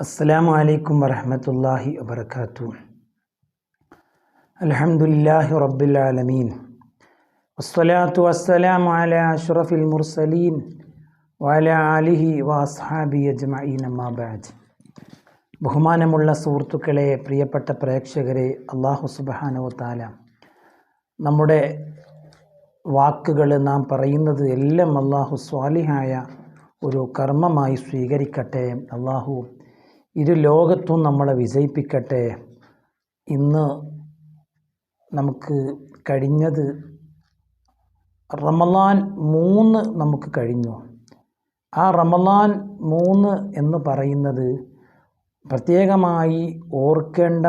അസ്സലാമു അലൈക്കും വറഹമത്തല്ലാഹി വബർക്കാത്തു അലഹമുല്ലാഹി റബ്ബുലാലമീൻ വസ്സലാത്തു വസ്സലാം അല അഷ്റഫിൽ മുർസലീൻ വാല അലിഹി വാസ്ഹാബി അജ്മഈൻ അമ്മാബാജ് ബഹുമാനമുള്ള സുഹൃത്തുക്കളെ പ്രിയപ്പെട്ട പ്രേക്ഷകരെ അള്ളാഹു സുബാനോ നമ്മുടെ വാക്കുകൾ നാം പറയുന്നത് എല്ലാം അള്ളാഹു സ്വാലിഹായ ഒരു കർമ്മമായി സ്വീകരിക്കട്ടെ. അള്ളാഹു ഇരു ലോകത്തും നമ്മളെ വിജയിപ്പിക്കട്ടെ. ഇന്ന് നമുക്ക് കഴിഞ്ഞത് റമലാൻ മൂന്ന് നമുക്ക് കഴിഞ്ഞു. ആ റമലാൻ മൂന്ന് എന്ന് പറയുന്നത് പ്രത്യേകമായി ഓർക്കേണ്ട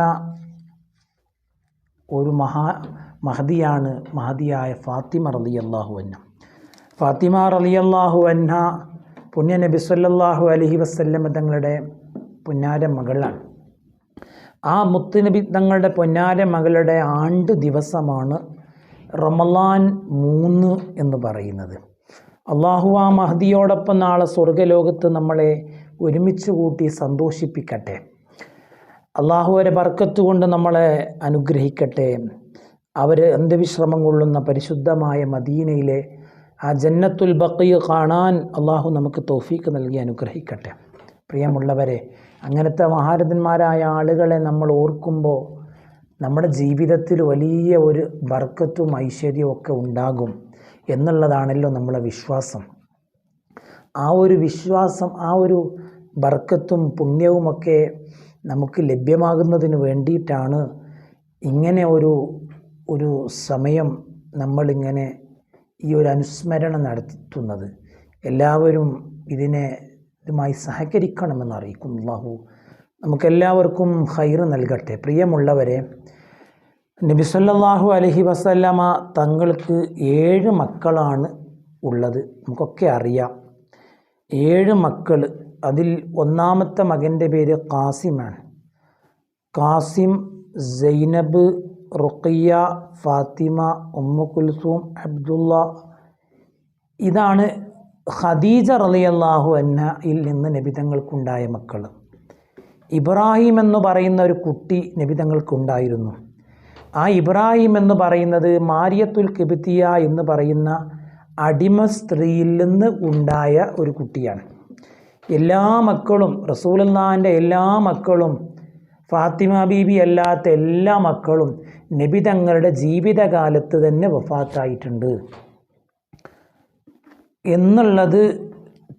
ഒരു മഹാ മഹതിയാണ് മഹതിയായ ഫാത്തിമ റലി അള്ളാഹു അന്ന ഫാത്തിമ റലി അള്ളാഹു അന്ന പുണ്യ നബിസ്വല്ലാഹു അലഹി വസ്ല്ലം തങ്ങളുടെ പുന്നാര മകളാണ്. ആ മുത്തുനബി തങ്ങളുടെ പൊന്നാര മകളുടെ ആണ്ട് ദിവസമാണ് റമലാൻ മൂന്ന് എന്ന് പറയുന്നത്. അള്ളാഹു ആ മഹദിയോടൊപ്പം നാളെ സ്വർഗലോകത്ത് നമ്മളെ ഒരുമിച്ച് കൂട്ടി സന്തോഷിപ്പിക്കട്ടെ. അള്ളാഹുവരെ ബർക്കത്ത് കൊണ്ട് നമ്മളെ അനുഗ്രഹിക്കട്ടെ. അവർ അന്ത്യവിശ്രമം കൊള്ളുന്ന പരിശുദ്ധമായ മദീനയിലെ ആ ജന്നത്തുൽ ബക്കയ്യ് കാണാൻ അള്ളാഹു നമുക്ക് തോഫീക്ക് നൽകി അനുഗ്രഹിക്കട്ടെ. പ്രിയമുള്ളവരെ അങ്ങനത്തെ മഹാരഥന്മാരായ ആളുകളെ നമ്മൾ ഓർക്കുമ്പോൾ നമ്മുടെ ജീവിതത്തിൽ വലിയ ഒരു ബർക്കത്തും ഐശ്വര്യവും ഒക്കെ ഉണ്ടാകും എന്നുള്ളതാണല്ലോ നമ്മളെ വിശ്വാസം. ആ ഒരു വിശ്വാസം ആ ഒരു ബർക്കത്തും പുണ്യവുമൊക്കെ നമുക്ക് ലഭ്യമാകുന്നതിന് വേണ്ടിയിട്ടാണ് ഇങ്ങനെ ഒരു ഒരു സമയം നമ്മളിങ്ങനെ ഈ ഒരു അനുസ്മരണം നടത്തുന്നത്. എല്ലാവരും ഇതിനെ ഇതുമായി സഹകരിക്കണമെന്ന് അറിയിക്കും അള്ളാഹു നമുക്കെല്ലാവർക്കും ഹൈറ് നൽകട്ടെ. പ്രിയമുള്ളവരെ നബിസല്ലാഹു അലഹി വസല്ലമ തങ്ങൾക്ക് ഏഴ് മക്കളാണ് ഉള്ളത്. നമുക്കൊക്കെ അറിയാം. ഏഴ് മക്കൾ അതിൽ ഒന്നാമത്തെ മകന്റെ പേര് കാസിമാണ് Qasim Zainab Ruqayya Fatima Umm Kulthum Abdullah ഇതാണ് ഖദീജ റളിയല്ലാഹു അന്നയിൽ നിന്ന് നബിതങ്ങൾക്കുണ്ടായ മക്കൾ. ഇബ്രാഹിം എന്ന് പറയുന്ന ഒരു കുട്ടി നബിതങ്ങൾക്കുണ്ടായിരുന്നു. ആ ഇബ്രാഹിം എന്ന് പറയുന്നത് മാരിയത്തുൽ കിബിത്തിയ എന്ന് പറയുന്ന അടിമ സ്ത്രീയിൽ നിന്ന് ഉണ്ടായ ഒരു കുട്ടിയാണ്. എല്ലാ മക്കളും റസൂലുള്ളാഹിന്റെ എല്ലാ മക്കളും ഫാത്തിമ ബീബി അല്ലാത്ത എല്ലാ മക്കളും നബിതങ്ങളുടെ ജീവിതകാലത്ത് തന്നെ വഫാത്തായിട്ടുണ്ട്. എന്നുള്ളത്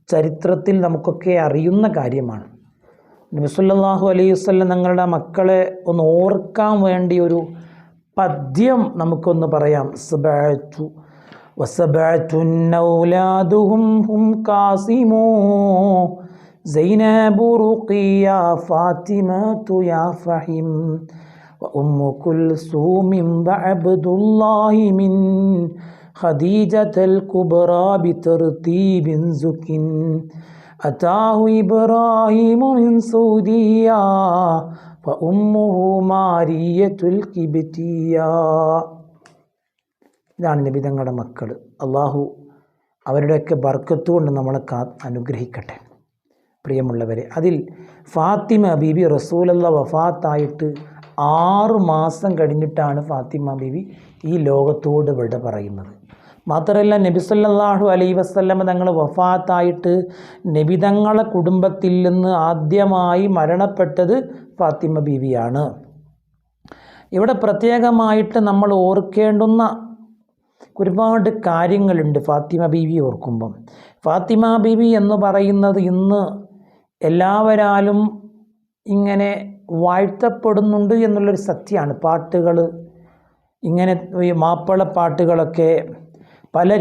ചരിത്രത്തിൽ നമുക്കൊക്കെ അറിയുന്ന കാര്യമാണ് നബിസുല്ലാഹു അലൈഹി വസ്ലം തങ്ങളുടെ മക്കളെ ഒന്ന് ഓർക്കാൻ വേണ്ടി ഒരു പദ്യം നമുക്കൊന്ന് പറയാം സബാറ്റു وسبعة أولادهم هم قاسمو زينب رقيا فاطمة يا فحم وأم كلثوم وعبد الله من خديجة الكبرى بترتيب زك أتاه إبراهيم من سوديا فأمه مارية الكبتية ഇതാണ് നബി തങ്ങളുടെ മക്കൾ അള്ളാഹു അവരുടെയൊക്കെ ബർക്കത്ത് കൊണ്ട് നമ്മളെ കാ അനുഗ്രഹിക്കട്ടെ പ്രിയമുള്ളവരെ അതിൽ ഫാത്തിമ ബീബി റസൂലല്ല വഫാത്തായിട്ട് ആറ് മാസം കഴിഞ്ഞിട്ടാണ് ഫാത്തിമ ബീബി ഈ ലോകത്തോട് വിട പറയുന്നത് മാത്രമല്ല നബി സല്ലല്ലാഹു അലൈ വസ്ല്ലമ തങ്ങൾ വഫാത്തായിട്ട് നബി തങ്ങളെ കുടുംബത്തിൽ നിന്ന് ആദ്യമായി മരണപ്പെട്ടത് ഫാത്തിമ ബീവിയാണ്. ഇവിടെ പ്രത്യേകമായിട്ട് നമ്മൾ ഓർക്കേണ്ടുന്ന ഒരുപാട് കാര്യങ്ങളുണ്ട് ഫാത്തിമ ബീവി ഓർക്കുമ്പം. ഫാത്തിമ ബീവി എന്ന് പറയുന്നത് ഇന്ന് എല്ലാവരാലും ഇങ്ങനെ വാഴ്ത്തപ്പെടുന്നുണ്ട് എന്നുള്ളൊരു സത്യമാണ്. പാട്ടുകൾ ഇങ്ങനെ മാപ്പിള പാട്ടുകളൊക്കെ പല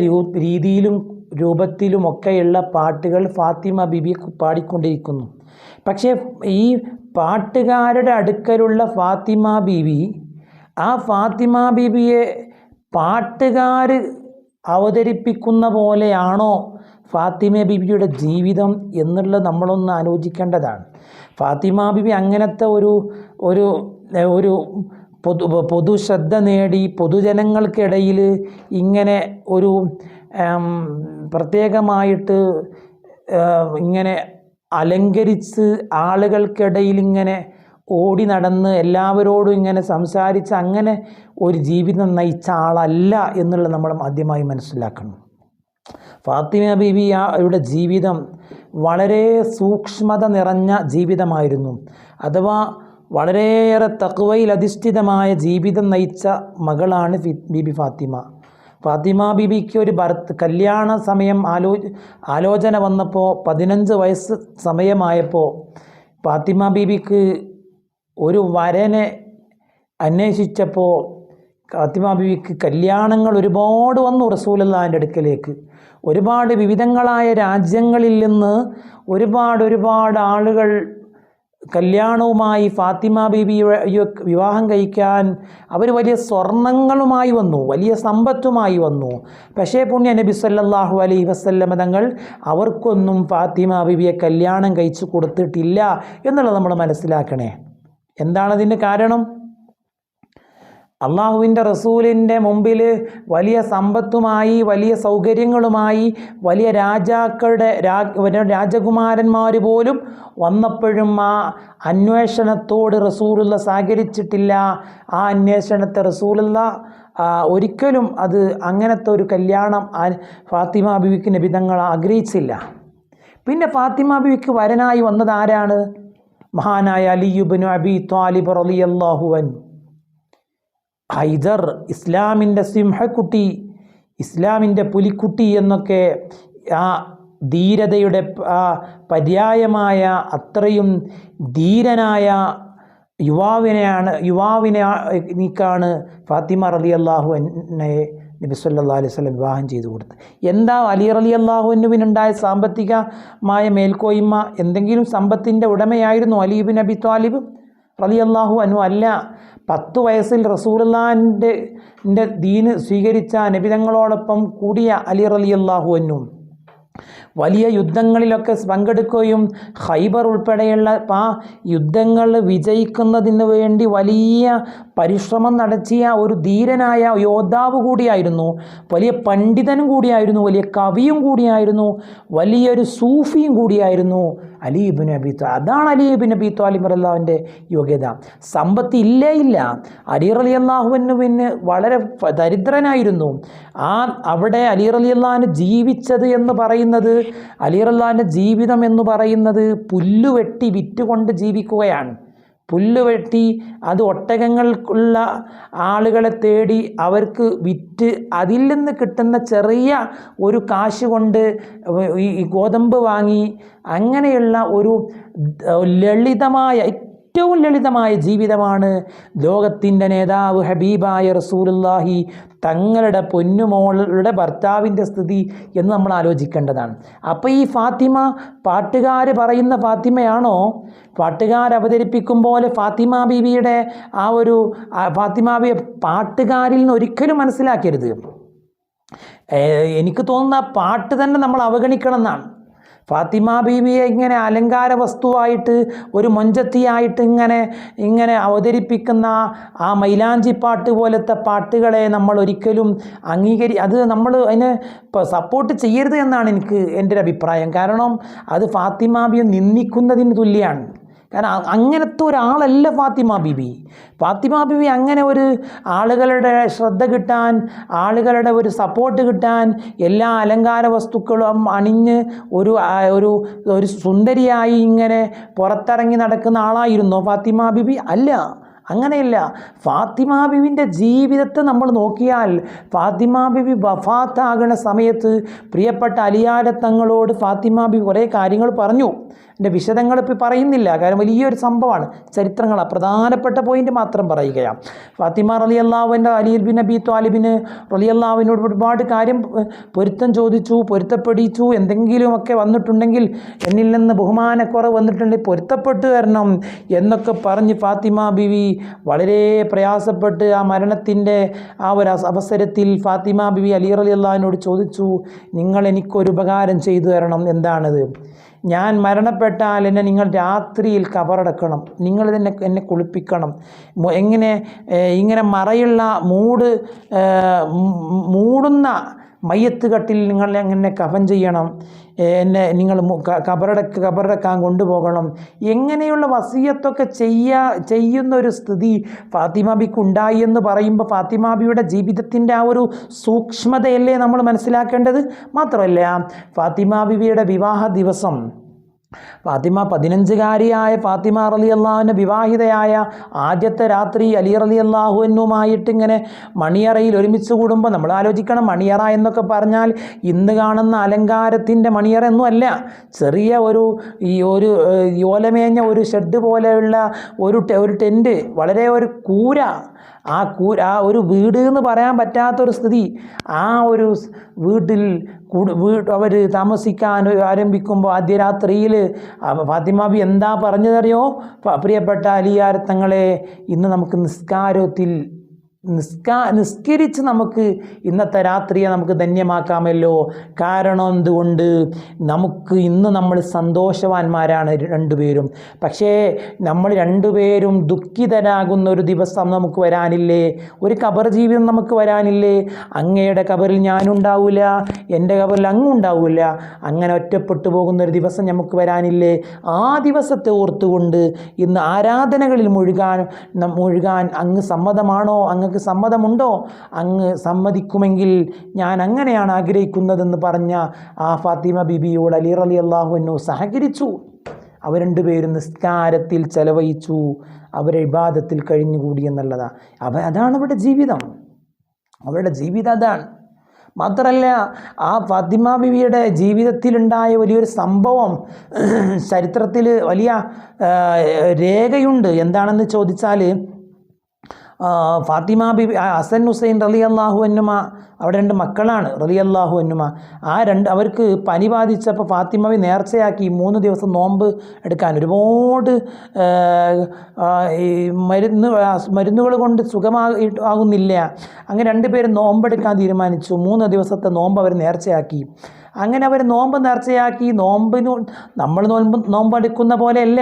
രീതിയിലും രൂപത്തിലുമൊക്കെയുള്ള പാട്ടുകൾ ഫാത്തിമ ബിബി പാടിക്കൊണ്ടിരിക്കുന്നു. പക്ഷേ ഈ പാട്ടുകാരുടെ അടുക്കലുള്ള ഫാത്തിമ ബീവി ആ ഫാത്തിമ ബീവിയെ പാട്ടുകാർ അവതരിപ്പിക്കുന്ന പോലെയാണോ ഫാത്തിമ ബിബിയുടെ ജീവിതം എന്നുള്ളത് നമ്മളൊന്ന് ആലോചിക്കേണ്ടതാണ്. ഫാത്തിമ ബിബി അങ്ങനത്തെ ഒരു ഒരു ഒരു പൊതു പൊതുശ്രദ്ധ നേടി പൊതുജനങ്ങൾക്കിടയിൽ ഇങ്ങനെ ഒരു പ്രത്യേകമായിട്ട് ഇങ്ങനെ അലങ്കരിച്ച് ആളുകൾക്കിടയിൽ ഇങ്ങനെ ഓടി നടന്ന് എല്ലാവരോടും ഇങ്ങനെ സംസാരിച്ച് അങ്ങനെ ഒരു ജീവിതം നയിച്ച ആളല്ല എന്നുള്ളത് നമ്മൾ ആദ്യമായി മനസ്സിലാക്കണം. ഫാത്തിമ ബീവിയുടെ ജീവിതം വളരെ സൂക്ഷ്മത നിറഞ്ഞ ജീവിതമായിരുന്നു. അഥവാ വളരെയേറെ തക്വയിൽ അധിഷ്ഠിതമായ ജീവിതം നയിച്ച മകളാണ് ബിബി ഫാത്തിമ. ഫാത്തിമ ബിബിക്ക് ഒരു ഭർത്ത് കല്യാണ സമയം ആലോ ആലോചന വന്നപ്പോൾ പതിനഞ്ച് വയസ്സ് സമയമായപ്പോൾ ഫാത്തിമ ബീബിക്ക് ഒരു വരനെ അന്വേഷിച്ചപ്പോൾ ഫാത്തിമ ബീബിക്ക് കല്യാണങ്ങൾ ഒരുപാട് വന്നു റസൂലല്ലാന്റെ അടുക്കലേക്ക്. ഒരുപാട് വിവിധങ്ങളായ രാജ്യങ്ങളിൽ നിന്ന് ഒരുപാട് ഒരുപാട് ആളുകൾ കല്യാണവുമായി ഫാത്തിമ ബീബിയെ വിവാഹം കഴിക്കാൻ അവർ വലിയ സ്വർണങ്ങളുമായി വന്നു വലിയ സമ്പത്തുമായി വന്നു. പക്ഷേ പുണ്യ നബി സല്ലാഹു അലൈ വസല്ലമ തങ്ങൾ അവർക്കൊന്നും ഫാത്തിമ ബീബിയെ കല്യാണം കഴിച്ചു കൊടുത്തിട്ടില്ല എന്നുള്ളത് നമ്മൾ മനസ്സിലാക്കണേ. എന്താണതിന്റെ കാരണം? അള്ളാഹുവിന്റെ റസൂലിന്റെ മുമ്പിൽ വലിയ സമ്പത്തുമായി വലിയ സൗകര്യങ്ങളുമായി വലിയ രാജാക്കളുടെ രാജകുമാരന്മാർ പോലും വന്നപ്പോഴും ആ അന്വേഷണത്തോട് റസൂലുള്ള സഹകരിച്ചിട്ടില്ല. ആ അന്വേഷണത്തെ റസൂലുള്ള ഒരിക്കലും അത് അങ്ങനത്തെ ഒരു കല്യാണം ഫാത്തിമ ബിവിക്ക് നബിതങ്ങൾ ആഗ്രഹിച്ചില്ല. പിന്നെ ഫാത്തിമ ബിവിക്ക് വരനായി വന്നത് ആരാണ്? മഹാനായ അലിയുബിനു അബി ത്വാലിബ് റളിയല്ലാഹുവൻ ഹൈദർ ഇസ്ലാമിന്റെ സിംഹക്കുട്ടി ഇസ്ലാമിന്റെ പുലിക്കുട്ടി എന്നൊക്കെ ആ ധീരതയുടെ ആ പര്യായമായ അത്രയും ധീരനായ യുവാവിനെയാണ് യുവാവിനെ നീക്കാണ് ഫാത്തിമ റലി അള്ളാഹു എന്നെ നബി സല്ലാ അലൈഹി സ്വലം വിവാഹം ചെയ്തു കൊടുത്തത്. എന്താ അലി റലി അള്ളാഹുവിനുവിനുണ്ടായ സാമ്പത്തികമായ മേൽക്കോയ്മ എന്തെങ്കിലും സമ്പത്തിന്റെ ഉടമയായിരുന്നു അലീബിൻ അബി ത്വാലിബ് അള്ളാഹു അനു അല്ല. പത്ത് വയസ്സിൽ റസൂലുള്ളാന്റെ ദീന് സ്വീകരിച്ച നബിതങ്ങളോടൊപ്പം കൂടിയ അലി റലി അള്ളാഹു അന്നും വലിയ യുദ്ധങ്ങളിലൊക്കെ പങ്കെടുക്കുകയും ഖൈബർ ഉൾപ്പെടെയുള്ള ആ യുദ്ധങ്ങൾ വിജയിക്കുന്നതിന് വേണ്ടി വലിയ പരിശ്രമം നടത്തിയ ഒരു ധീരനായ യോദ്ധാവ് കൂടിയായിരുന്നു. വലിയ പണ്ഡിതനും കൂടിയായിരുന്നു. വലിയ കവിയും കൂടിയായിരുന്നു. വലിയൊരു സൂഫിയും കൂടിയായിരുന്നു. അലീബിൻ അബി അതാണ് അലീബിൻ അബി താലിബ് അള്ളാഹുവിന്റെ യോഗ്യത. സമ്പത്ത് ഇല്ലേ ഇല്ല. അലി അലി അള്ളാഹുവിന് വളരെ ദരിദ്രനായിരുന്നു. ആ അവിടെ അലി അലി അള്ളാഹിന് ജീവിച്ചത് എന്ന് പറയുന്നത് അലി അള്ളാഹിന്റെ ജീവിതം എന്ന് പറയുന്നത് പുല്ലുവെട്ടി വിറ്റുകൊണ്ട് ജീവിക്കുകയാണ്. പുല്ല് വെട്ടി അത് ഒട്ടകങ്ങൾക്കുള്ള ആളുകളെ തേടി അവർക്ക് വിറ്റ് അതിൽ നിന്ന് കിട്ടുന്ന ചെറിയ ഒരു കാശ് കൊണ്ട് ഈ ഗോതമ്പ് വാങ്ങി അങ്ങനെയുള്ള ഒരു ലളിതമായ ഏറ്റവും ലളിതമായ ജീവിതമാണ് ലോകത്തിന്റെ നേതാവ് ഹബീബായ റസൂലുല്ലാഹി തങ്ങളുടെ പൊന്നുമോളുടെ ഭർത്താവിന്റെ സ്ഥിതി എന്ന് നമ്മൾ ആലോചിക്കേണ്ടതാണ്. അപ്പോൾ ഈ ഫാത്തിമ പാട്ടുകാർ പറയുന്ന ഫാത്തിമയാണോ? പാട്ടുകാർ അവതരിപ്പിക്കും പോലെ ഫാത്തിമ ബീവിയുടെ ആ ഒരു ഫാത്തിമ ബി പാട്ടുകാരിൽ നിന്ന് ഒരിക്കലും മനസ്സിലാക്കരുത്. എനിക്ക് തോന്നുന്ന പാട്ട് തന്നെ നമ്മൾ അവഗണിക്കണം എന്നാണ്. ഫാത്തിമ ബീവിയെ ഇങ്ങനെ അലങ്കാര വസ്തുവായിട്ട് ഒരു മൊഞ്ചത്തിയായിട്ട് ഇങ്ങനെ ഇങ്ങനെ അവതരിപ്പിക്കുന്ന ആ മൈലാഞ്ചി പാട്ട് പോലത്തെ പാട്ടുകളെ നമ്മൾ ഒരിക്കലും അംഗീകരി അത് നമ്മൾ അതിനെ സപ്പോർട്ട് ചെയ്യരുത് എന്നാണ് എനിക്ക് എന്റെ ഒരു അഭിപ്രായം. കാരണം അത് ഫാത്തിമ ബിയെ നിന്ദിക്കുന്നതിന് തുല്യമാണ്. കാരണം അങ്ങനത്തെ ഒരാളല്ല ഫാത്തിമ ബിബി ഫാത്തിമ ബിബി അങ്ങനെ ഒരു ആളുകളുടെ ശ്രദ്ധ കിട്ടാൻ ആളുകളുടെ ഒരു സപ്പോർട്ട് കിട്ടാൻ എല്ലാ അലങ്കാര വസ്തുക്കളും അണിഞ്ഞ് ഒരു ഒരു ഒരു സുന്ദരിയായി ഇങ്ങനെ പുറത്തിറങ്ങി നടക്കുന്ന ആളായിരുന്നോ ഫാത്തിമ ബിബി അല്ല. അങ്ങനെയല്ല. ഫാത്തിമ ബിവിന്റെ ജീവിതത്തെ നമ്മൾ നോക്കിയാൽ ഫാത്തിമ ബിബി വഫാത്താകുന്ന സമയത്ത് പ്രിയപ്പെട്ട അലിയാരത്തങ്ങളോട് ഫാത്തിമ കുറേ കാര്യങ്ങൾ പറഞ്ഞു. എന്റെ വിശദങ്ങൾ ഇപ്പോൾ പറയുന്നില്ല. കാരണം വലിയൊരു സംഭവമാണ്. ചരിത്രങ്ങളാണ് പ്രധാനപ്പെട്ട പോയിന്റ് മാത്രം പറയുകയാണ്. ഫാത്തിമ റലി അള്ളാഹുവിന്റെ അലി ബിൻ അബി ത്വാലിബിന് റലി അള്ളാഹുവിനോട് ഒരുപാട് കാര്യം പൊരുത്തം ചോദിച്ചു പൊരുത്തപ്പെടിച്ചു. എന്തെങ്കിലുമൊക്കെ വന്നിട്ടുണ്ടെങ്കിൽ എന്നിൽ നിന്ന് ബഹുമാനക്കുറവ് വന്നിട്ടുണ്ടെങ്കിൽ പൊരുത്തപ്പെട്ടു വരണം എന്നൊക്കെ പറഞ്ഞ് ഫാത്തിമ ബിവി വളരെ പ്രയാസപ്പെട്ട് ആ മരണത്തിന്റെ ആ ഒരു അവസരത്തിൽ ഫാത്തിമ ബിവി അലി അലി അള്ളഹാനോട് ചോദിച്ചു നിങ്ങൾ എനിക്കൊരു ഉപകാരം ചെയ്തു തരണം എന്താണത്? ഞാൻ മരണപ്പെട്ടാൽ എന്നെ നിങ്ങൾ രാത്രിയിൽ കബറടക്കണം നിങ്ങൾ തന്നെ എന്നെ കുളിപ്പിക്കണം. എങ്ങനെ ഇങ്ങനെ മറയുള്ള മൂട് മൂടുന്ന മയ്യത്ത് കട്ടിൽ നിങ്ങൾ എങ്ങനെ കഫൻ ചെയ്യണം. എന്നെ നിങ്ങൾ കബറട കബറടക്ക് കബറടക്കാൻ കൊണ്ടുപോകണം. എങ്ങനെയുള്ള വസീയത്തൊക്കെ ചെയ്യാ ചെയ്യുന്ന ഒരു സ്ഥിതി ഫാത്തിമാബിക്ക് ഉണ്ടായി എന്ന് പറയുമ്പോൾ ഫാത്തിമാബിയുടെ ജീവിതത്തിന്റെ ആ ഒരു സൂക്ഷ്മതയല്ലേ നമ്മൾ മനസ്സിലാക്കേണ്ടത്? മാത്രമല്ല ഫാത്തിമാബിയുടെ വിവാഹ ദിവസം ഫാത്തിമ പതിനഞ്ചുകാരിയായ ഫാത്തിമ റലി അള്ളാഹുവിന്റെ വിവാഹിതയായ ആദ്യത്തെ രാത്രി അലി റലി അള്ളാഹുവിനുമായിട്ട് ഇങ്ങനെ മണിയറയിൽ ഒരുമിച്ച് കൂടുമ്പോൾ നമ്മൾ ആലോചിക്കണം മണിയറ എന്നൊക്കെ പറഞ്ഞാൽ ഇന്ന് കാണുന്ന അലങ്കാരത്തിന്റെ മണിയറ ഒന്നും അല്ല. ചെറിയ ഒരു ഈ ഒരു യോലമേഞ്ഞ ഒരു ഷെഡ് പോലെയുള്ള ഒരു ഒരു ടെന്റ് വളരെ ഒരു കൂര. ആ കൂ ആ ഒരു വീട് എന്ന് പറയാൻ പറ്റാത്തൊരു സ്ഥിതി. ആ ഒരു വീട്ടിൽ കൂടു വീ അവർ താമസിക്കാൻ ആരംഭിക്കുമ്പോൾ ആദ്യ രാത്രിയിൽ ഫാത്തിമാബി എന്താ പറഞ്ഞതറിയോ? പ്രിയപ്പെട്ട അലിയാരത്തങ്ങളെ ഇന്ന് നമുക്ക് നിസ്കാരത്തിൽ നിസ്കാ നിസ്കരിച്ച് നമുക്ക് ഇന്നത്തെ രാത്രിയെ നമുക്ക് ധന്യമാക്കാമല്ലോ. കാരണം എന്തുകൊണ്ട്? നമുക്ക് ഇന്ന് നമ്മൾ സന്തോഷവാന്മാരാണ് രണ്ടുപേരും. പക്ഷേ നമ്മൾ രണ്ടുപേരും ദുഃഖിതരാകുന്ന ഒരു ദിവസം നമുക്ക് വരാനില്ലേ? ഒരു കബർ ജീവിതം നമുക്ക് വരാനില്ലേ? അങ്ങയുടെ കബറിൽ ഞാനുണ്ടാവില്ല എന്റെ കബറിൽ അങ്ങും ഉണ്ടാവില്ല അങ്ങനെ ഒറ്റപ്പെട്ടു പോകുന്ന ഒരു ദിവസം നമുക്ക് വരാനില്ലേ? ആ ദിവസത്തെ ഓർത്തുകൊണ്ട് ഇന്ന് ആരാധനകളിൽ മുഴുകാൻ മുഴുകാൻ അങ്ങ് സമ്മതമാണോ? അങ്ങക്ക് സമ്മതമുണ്ടോ? അങ്ങ് സമ്മതിക്കുമെങ്കിൽ ഞാൻ അങ്ങനെയാണ് ആഗ്രഹിക്കുന്നതെന്ന് പറഞ്ഞ ആ ഫാത്തിമ ബിബിയോട് അലി അലി അള്ളാഹുവിനു സഹകരിച്ചു. അവർ രണ്ടുപേരും നിസ്കാരത്തിൽ ചെലവഴിച്ചു. അവരെ വിവാദത്തിൽ കഴിഞ്ഞുകൂടി എന്നുള്ളതാണ് അവ അതാണ് അവരുടെ ജീവിതം. അവരുടെ ജീവിതം അതാണ്. മാത്രമല്ല ആ ഫാത്തിമ ബിബിയുടെ ജീവിതത്തിലുണ്ടായ വലിയൊരു സംഭവം ചരിത്രത്തിൽ വലിയ രേഖയുണ്ട്. എന്താണെന്ന് ചോദിച്ചാൽ ഫാത്തിമ ബി അസൻ ഹസൻ റലി അള്ളാഹു എന്നുമ അവിടെ രണ്ട് മക്കളാണ് റലി അള്ളാഹു എന്നുമ ആ രണ്ട് അവർക്ക് പനി ബാധിച്ചപ്പോൾ ഫാത്തിമബി നേർച്ചയാക്കി മൂന്ന് ദിവസം നോമ്പ് എടുക്കാൻ. ഒരുപാട് ഈ മരുന്ന് മരുന്നുകൾ കൊണ്ട് സുഖമാകുന്നില്ല അങ്ങനെ രണ്ടുപേരും നോമ്പെടുക്കാൻ തീരുമാനിച്ചു. മൂന്ന് ദിവസത്തെ നോമ്പ് അവർ നേർച്ചയാക്കി. അങ്ങനെ അവർ നോമ്പ് നേർച്ചയാക്കി. നോമ്പിനു നമ്മൾ നോമ്പ് നോമ്പെടുക്കുന്ന പോലെയല്ല.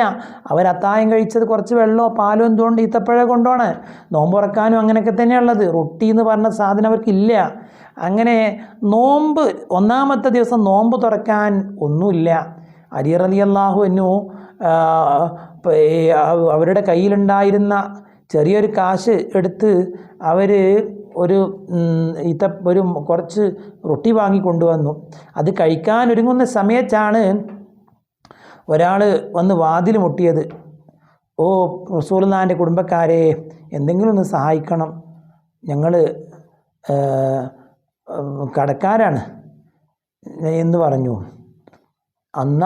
അവർ അത്തായം കഴിച്ചത് കുറച്ച് വെള്ളമോ പാലോ എന്തുകൊണ്ട് ഈത്തപ്പഴ കൊണ്ടാണ്? നോമ്പ് തുറക്കാനും അങ്ങനെയൊക്കെ തന്നെയുള്ളത് റൊട്ടി എന്ന് പറഞ്ഞ സാധനം അവർക്കില്ല. അങ്ങനെ നോമ്പ് ഒന്നാമത്തെ ദിവസം നോമ്പ് തുറക്കാൻ ഒന്നുമില്ല. അലി അള്ളാഹു എന്നു അവരുടെ കയ്യിലുണ്ടായിരുന്ന ചെറിയൊരു കാശ് എടുത്ത് അവർ ഒരു ഇത്ത ഒരു കുറച്ച് റൊട്ടി വാങ്ങി കൊണ്ടുവന്നു. അത് കഴിക്കാൻ ഒരുങ്ങുന്ന സമയത്താണ് ഒരാൾ വന്ന് വാതിൽ മുട്ടിയത്. ഓ റസൂൽനാന്റെ കുടുംബക്കാരെ എന്തെങ്കിലും ഒന്ന് സഹായിക്കണം. ഞങ്ങൾ കടക്കാരാണ്. എന്ന് പറഞ്ഞു. അന്ന്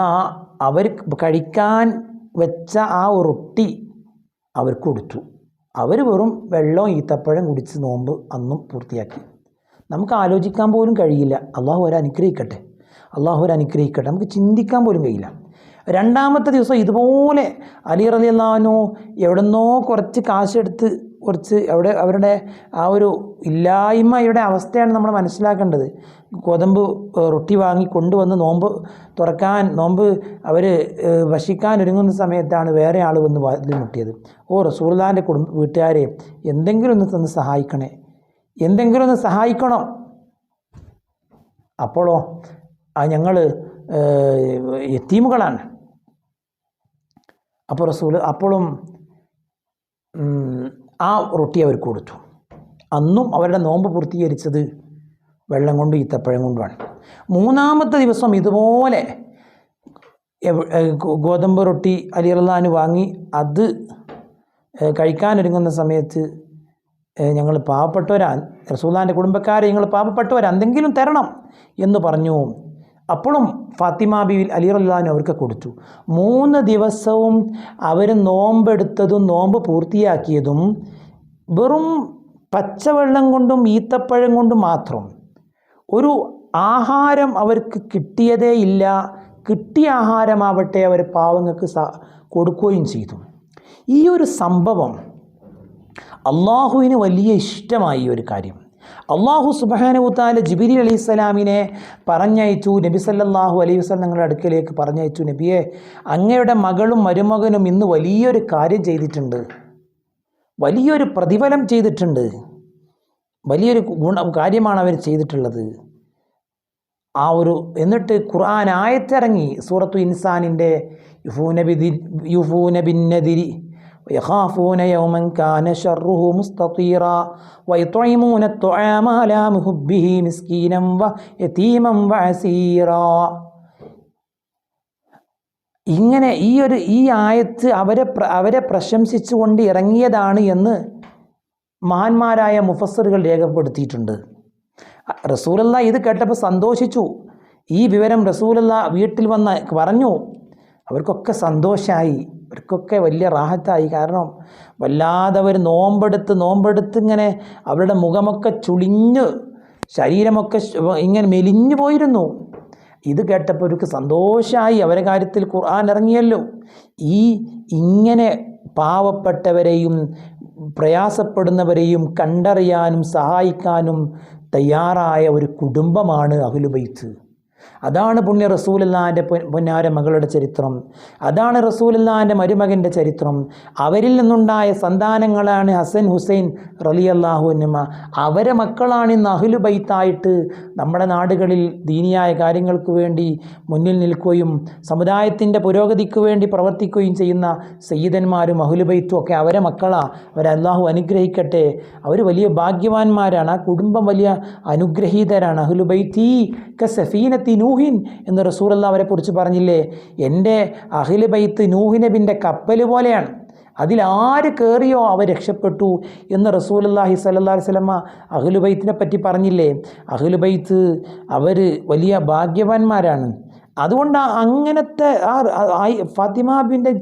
അവർ കഴിക്കാൻ വെച്ച ആ റൊട്ടി അവർക്ക് കൊടുത്തു. അവർ വെറും വെള്ളവും ഈത്തപ്പഴം കുടിച്ച് നോമ്പ് അന്നും പൂർത്തിയാക്കി. നമുക്ക് ആലോചിക്കാൻ പോലും കഴിയില്ല. അള്ളാഹു ഒരു അനുഗ്രഹിക്കട്ടെ. അള്ളാഹു ഒരു അനുഗ്രഹിക്കട്ടെ. നമുക്ക് ചിന്തിക്കാൻ പോലും കഴിയില്ല. രണ്ടാമത്തെ ദിവസം ഇതുപോലെ അലി റലി അള്ളാഹനു എവിടെന്നോ കുറച്ച് കാശെടുത്ത് കുറച്ച് അവിടെ അവരുടെ ആ ഒരു ഇല്ലായ്മയുടെ അവസ്ഥയാണ് നമ്മൾ മനസ്സിലാക്കേണ്ടത്. ഗോതമ്പ് ഏഹ്, റൊട്ടി വാങ്ങി കൊണ്ടുവന്ന് നോമ്പ് തുറക്കാൻ നോമ്പ് അവർ വശിക്കാൻ ഒരുങ്ങുന്ന സമയത്താണ് വേറെ ആൾ വന്ന് വാതിൽ മുട്ടിയത്. ഓ റസൂർദാന്റെ കുടുംബ വീട്ടുകാരെ എന്തെങ്കിലും ഒന്ന് തന്ന് സഹായിക്കണേ. എന്തെങ്കിലും ഒന്ന് സഹായിക്കണം. അപ്പോഴോ ആ ഞങ്ങൾ എത്തീമുകളാണ് അപ്പോൾ റസൂൽ അപ്പോഴും ആ റൊട്ടി അവർക്ക് കൊടുത്തു. അന്നും അവരുടെ നോമ്പ് പൂർത്തീകരിച്ചത് വെള്ളം കൊണ്ടും ഈത്തപ്പഴം കൊണ്ടുമാണ്. മൂന്നാമത്തെ ദിവസം ഇതുപോലെ ഗോതമ്പ് റൊട്ടി അലി റഹ്ലാന് വാങ്ങി. അത് കഴിക്കാനൊരുങ്ങുന്ന സമയത്ത് ഞങ്ങൾ പാവപ്പെട്ടവരാ റസൂല്ലാന്റെ കുടുംബക്കാരെ ഞങ്ങൾ പാവപ്പെട്ടവരാ എന്തെങ്കിലും തരണം എന്ന് പറഞ്ഞു. അപ്പോഴും ഫാത്തിമ ബിവിൽ അലി റല്ലാൻ അവർക്ക് കൊടുത്തു. മൂന്ന് ദിവസവും അവർ നോമ്പെടുത്തതും നോമ്പ് പൂർത്തിയാക്കിയതും വെറും പച്ചവെള്ളം കൊണ്ടും ഈത്തപ്പഴം കൊണ്ടും മാത്രം. ഒരു ആഹാരം അവർക്ക് കിട്ടിയതേ ഇല്ല. കിട്ടിയ ആഹാരമാവട്ടെ അവർ പാവങ്ങൾക്ക് കൊടുക്കുകയും ചെയ്തു. ഈ ഒരു സംഭവം അള്ളാഹുവിന് വലിയ ഇഷ്ടമായി ഒരു കാര്യം. അള്ളാഹു സുബാനുത്താല ജിബിരി അലൈഹി സ്വലാമിനെ പറഞ്ഞയച്ചു. നബി സല്ലാഹു അലൈഹി വസല്ലം നിങ്ങളുടെ അടുക്കലേക്ക് പറഞ്ഞയച്ചു. നബിയെ അങ്ങയുടെ മകളും മരുമകനും ഇന്ന് വലിയൊരു കാര്യം ചെയ്തിട്ടുണ്ട്. വലിയൊരു പ്രതിഫലം ചെയ്തിട്ടുണ്ട്. വലിയൊരു ഗുണ കാര്യമാണ് അവർ ചെയ്തിട്ടുള്ളത്. ആ ഒരു എന്നിട്ട് ഖുർആൻ ആയത്തിറങ്ങി. സൂറത്തു ഇൻസാനിന്റെ യുഫൂനബി യുഫൂനബിന്നതിരി ويخافون يوما كان شره مستطيرا ويطعمون الطعام على محبه مسكينا ويتيما وعسيرا ഇങ്ങനെ ഈ ഒരു ഈ ആയത്ത് അവരെ പ്ര- അവരെ പ്രശംസിച്ചുകൊണ്ട് ഇറങ്ങിയതാണ് എന്ന് മഹാന്മാരായ മുഫസ്സറുകൾ രേഖപ്പെടുത്തിയിട്ടുണ്ട് റസൂലല്ല ഇത് കേട്ടപ്പോൾ സന്തോഷിച്ചു ഈ വിവരം റസൂലല്ല വീട്ടിൽ വന്ന് പറഞ്ഞു അവർക്കൊക്കെ സന്തോഷമായി അവർക്കൊക്കെ വലിയ റാഹത്തായി. കാരണം വല്ലാതെ അവർ നോമ്പെടുത്ത് നോമ്പെടുത്ത് ഇങ്ങനെ അവരുടെ മുഖമൊക്കെ ചുളിഞ്ഞ് ശരീരമൊക്കെ ഇങ്ങനെ മെലിഞ്ഞു പോയിരുന്നു. ഇത് കേട്ടപ്പോൾ അവർക്ക് സന്തോഷമായി അവരെ കാര്യത്തിൽ ഖുർആൻ ഇറങ്ങിയല്ലോ. ഈ ഇങ്ങനെ പാവപ്പെട്ടവരെയും പ്രയാസപ്പെടുന്നവരെയും കണ്ടറിയാനും സഹായിക്കാനും തയ്യാറായ ഒരു കുടുംബമാണ് അഹ്ലുബൈത്ത്. അതാണ് പുണ്യ റസൂലല്ലാന്റെ പൊന്നാര മകളുടെ ചരിത്രം. അതാണ് റസൂലല്ലാന്റെ മരുമകന്റെ ചരിത്രം. അവരിൽ നിന്നുണ്ടായ സന്താനങ്ങളാണ് ഹസൻ ഹുസൈൻ റലി അള്ളാഹുനുമ അവരെ മക്കളാണ് ഇന്ന് അഹ്ലു ബൈത്തായിട്ട് നമ്മുടെ നാടുകളിൽ ദീനിയായ കാര്യങ്ങൾക്ക് വേണ്ടി മുന്നിൽ നിൽക്കുകയും സമുദായത്തിന്റെ പുരോഗതിക്ക് വേണ്ടി പ്രവർത്തിക്കുകയും ചെയ്യുന്ന സയ്യിദന്മാരും അഹ്ലുബൈത്തും ഒക്കെ അവരെ മക്കളാണ് അവരെ അള്ളാഹു അനുഗ്രഹിക്കട്ടെ. അവർ വലിയ ഭാഗ്യവാന്മാരാണ്. ആ കുടുംബം വലിയ അനുഗ്രഹീതരാണ്. അഹ്ലുബൈത്തി ക സഫീനത്തി നൂഹിൻ എന്ന് റസൂലുള്ള അവരെ കുറിച്ച് പറഞ്ഞില്ലേ? എന്റെ അഖിൽ ബൈത്ത് നൂഹിനബിന്റെ കപ്പൽ പോലെയാണ്. അതിലാര് കയറിയോ അവർ രക്ഷപ്പെട്ടു എന്ന് റസൂലുള്ളാഹി സ്വല്ലല്ലാഹി അലൈഹി അഖിലുബൈത്തിനെ പറ്റി പറഞ്ഞില്ലേ? അഖിലുബൈത്ത് അവർ വലിയ ഭാഗ്യവാന്മാരാണ്. അതുകൊണ്ട് അങ്ങനത്തെ ആ ഫാത്തിമാബിന്റെ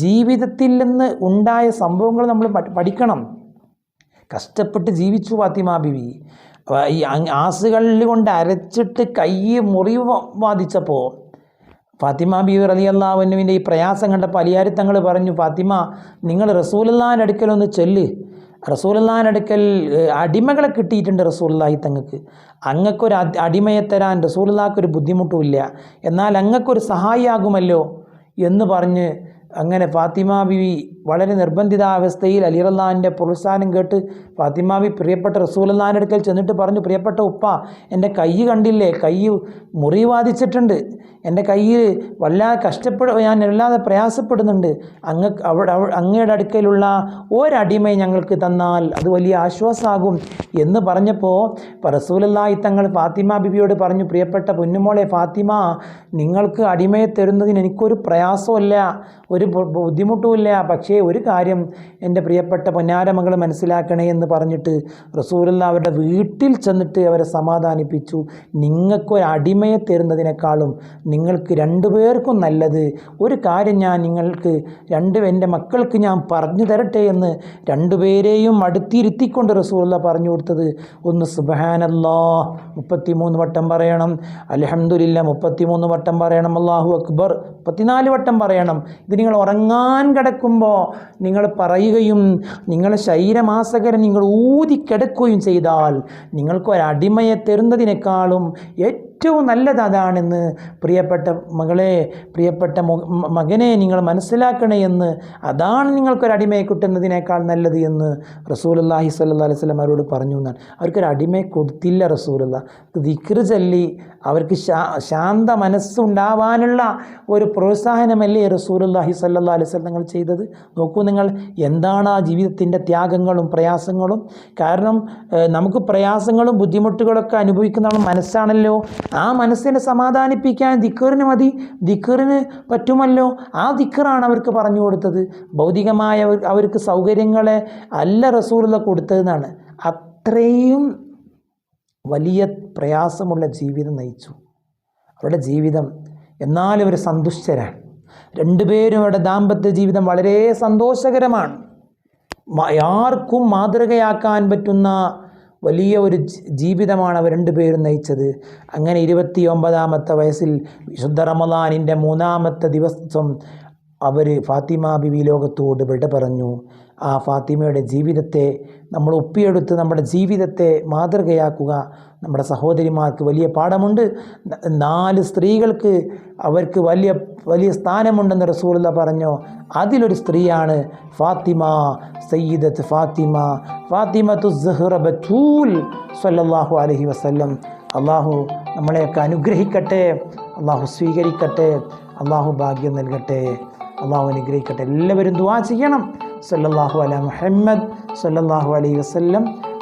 ജീവിതത്തിൽ നിന്ന് ഉണ്ടായ സംഭവങ്ങൾ നമ്മൾ പഠിക്കണം. കഷ്ടപ്പെട്ട് ജീവിച്ചു ഫാത്തിമ ബിവി. ഈ ആസുകളിൽ കൊണ്ട് അരച്ചിട്ട് കൈ മുറിവ് വ- ബാധിച്ചപ്പോൾ ഫാത്തിമ ബീവി റലി അള്ളാഹുവിന്റെ ഈ പ്രയാസം കണ്ടപ്പോൾ അലിയാരി തങ്ങൾ പറഞ്ഞു ഫാത്തിമ നിങ്ങൾ റസൂലുള്ളാന്റെ അടുക്കലൊന്ന് ചെല്ല്. റസൂലുള്ളാന്റെ അടുക്കൽ അടിമകളെ കിട്ടിയിട്ടുണ്ട് റസൂലുള്ളാഹി തങ്ങൾക്ക്. അങ്ങക്കൊരു അടിമയെ തരാൻ റസൂലുള്ളാഹ്ക്കൊരു ബുദ്ധിമുട്ടുമില്ല എന്നാൽ അങ്ങക്കൊരു സഹായിയാകുമല്ലോ? എന്ന് പറഞ്ഞ് അങ്ങനെ ഫാത്തിമ ബിവി വളരെ നിർബന്ധിതാവസ്ഥയിൽ അലിറല്ലാന്റെ പ്രോത്സാഹനം കേട്ട് ഫാത്തിമ ബി പ്രിയപ്പെട്ട റസൂലല്ലാന്റെ അടുക്കൽ ചെന്നിട്ട് പറഞ്ഞു പ്രിയപ്പെട്ട ഉപ്പ എന്റെ കൈ കണ്ടില്ലേ? കൈ മുറി ബാധിച്ചിട്ടുണ്ട് എന്റെ കയ്യിൽ വല്ലാതെ കഷ്ടപ്പെട ഞാൻ വല്ലാതെ പ്രയാസപ്പെടുന്നുണ്ട്. അങ്ങ് അവിടെ അവ- അങ്ങയുടെ അടുക്കലുള്ള ഒരടിമയെ ഞങ്ങൾക്ക് തന്നാൽ അത് വലിയ ആശ്വാസമാകും എന്ന് പറഞ്ഞപ്പോൾ റസൂലല്ലാഹി തങ്ങൾ ഫാത്തിമ ബിബിയോട് പറഞ്ഞു പ്രിയപ്പെട്ട പൊന്നുമോളെ ഫാത്തിമ നിങ്ങൾക്ക് അടിമയെ തരുന്നതിന് എനിക്കൊരു പ്രയാസമല്ല ഒരു ബുദ്ധിമുട്ടുമില്ല. പക്ഷേ ഒരു കാര്യം എന്റെ പ്രിയപ്പെട്ട പൊന്നാരമകൾ മനസ്സിലാക്കണേ എന്ന് പറഞ്ഞിട്ട് റസൂലുള്ള അവരുടെ വീട്ടിൽ ചെന്നിട്ട് അവരെ സമാധാനിപ്പിച്ചു. നിങ്ങൾക്കൊരു അടിമയെ തരുന്നതിനേക്കാളും നിങ്ങൾക്ക് രണ്ടുപേർക്കും നല്ലത്. ഒരു കാര്യം ഞാൻ നിങ്ങൾക്ക് രണ്ട് എന്റെ മക്കൾക്ക് ഞാൻ പറഞ്ഞു തരട്ടെ എന്ന് രണ്ടുപേരെയും അടുത്തിരുത്തിക്കൊണ്ട് റസൂള്ള പറഞ്ഞു കൊടുത്തത് ഒന്ന് സുബഹാനല്ലാ മുപ്പത്തിമൂന്ന് വട്ടം പറയണം. അലഹമുല്ല മുപ്പത്തിമൂന്ന് വട്ടം പറയണം. അള്ളാഹു അക്ബർ മുപ്പത്തിനാല് വട്ടം പറയണം. ഇത് നിങ്ങൾ ഉറങ്ങാൻ കിടക്കുമ്പോൾ നിങ്ങൾ പറയുകയും നിങ്ങൾ ശരീരമാസകരം നിങ്ങൾ ഊതിക്കിടക്കുകയും ചെയ്താൽ നിങ്ങൾക്ക് ഒരു അടിമയെ തരുന്നതിനേക്കാളും ഏറ്റവും നല്ലത് അതാണെന്ന് പ്രിയപ്പെട്ട മകളെ പ്രിയപ്പെട്ട മകനെ നിങ്ങൾ മനസ്സിലാക്കണേ എന്ന് അതാണ് നിങ്ങൾക്കൊരു അടിമയെ കിട്ടുന്നതിനേക്കാൾ നല്ലത് എന്ന് റസൂലുള്ളാഹി അള്ളാഹി അലൈഹി വസല്ലം അവരോട് പറഞ്ഞു എന്നാണ്. അവർക്കൊരു അടിമയെ കൊടുത്തില്ല റസൂലുള്ള ദിക്റ് ചൊല്ലി അവർക്ക് ശാന്ത മനസ്സുണ്ടാവാനുള്ള ഒരു പ്രോത്സാഹനമല്ലേ റസൂലുള്ളാഹി സല്ലാ വസല്ലം നിങ്ങൾ ചെയ്തത്? നോക്കൂ നിങ്ങൾ എന്താണ് ആ ജീവിതത്തിന്റെ ത്യാഗങ്ങളും പ്രയാസങ്ങളും? കാരണം നമുക്ക് പ്രയാസങ്ങളും ബുദ്ധിമുട്ടുകളൊക്കെ അനുഭവിക്കുന്ന മനസ്സാണല്ലോ. ആ മനസ്സിനെ സമാധാനിപ്പിക്കാൻ ദിക്കറിന് മതി. ദിക്കറിന് പറ്റുമല്ലോ. ആ ദിക്കറാണ് അവർക്ക് പറഞ്ഞു കൊടുത്തത്. ഭൗതികമായ അവർക്ക് സൗകര്യങ്ങളെ അല്ല റസൂലുള്ള കൊടുത്തതെന്നാണ്. അത്രയും വലിയ പ്രയാസമുള്ള ജീവിതം നയിച്ചു. അവരുടെ ജീവിതം എന്നാലും അവർ സന്തുഷ്ടരാണ്. രണ്ടുപേരും അവരുടെ ദാമ്പത്യ ജീവിതം വളരെ സന്തോഷകരമാണ്. ആർക്കും മാതൃകയാക്കാൻ പറ്റുന്ന വലിയ ഒരു ജീവിതമാണ് അവർ രണ്ടുപേരും നയിച്ചത്. അങ്ങനെ ഇരുപത്തി ഒമ്പതാമത്തെ വയസ്സിൽ വിശുദ്ധ റമദാനിന്റെ മൂന്നാമത്തെ ദിവസം അവർ ഫാത്തിമ ബിബി ലോകത്തോട് വിട പറഞ്ഞു. ആ ഫാത്തിമയുടെ ജീവിതത്തെ നമ്മൾ ഒപ്പിയെടുത്ത് നമ്മുടെ ജീവിതത്തെ മാതൃകയാക്കുക. നമ്മുടെ സഹോദരിമാർക്ക് വലിയ പാഠമുണ്ട്. നാല് സ്ത്രീകൾക്ക് അവർക്ക് വലിയ വലിയ സ്ഥാനമുണ്ടെന്ന് റസൂലുള്ള പറഞ്ഞു. അതിലൊരു സ്ത്രീയാണ് ഫാത്തിമ സയ്യിദത്ത് ഫാത്തിമ. ഫാത്തിമത്തു സഹ്റ ബത്തൂൽ സല്ലാഹു അലൈഹി വസല്ലം. അള്ളാഹു നമ്മളെയൊക്കെ അനുഗ്രഹിക്കട്ടെ. അള്ളാഹു സ്വീകരിക്കട്ടെ. അള്ളാഹു ഭാഗ്യം നൽകട്ടെ. അള്ളാഹു അനുഗ്രഹിക്കട്ടെ. എല്ലാവരും ദുവാ ചെയ്യണം. സല്ലല്ലാഹു അല മുഹമ്മദ് സല്ലല്ലാഹു അലൈഹി വസല്ലം.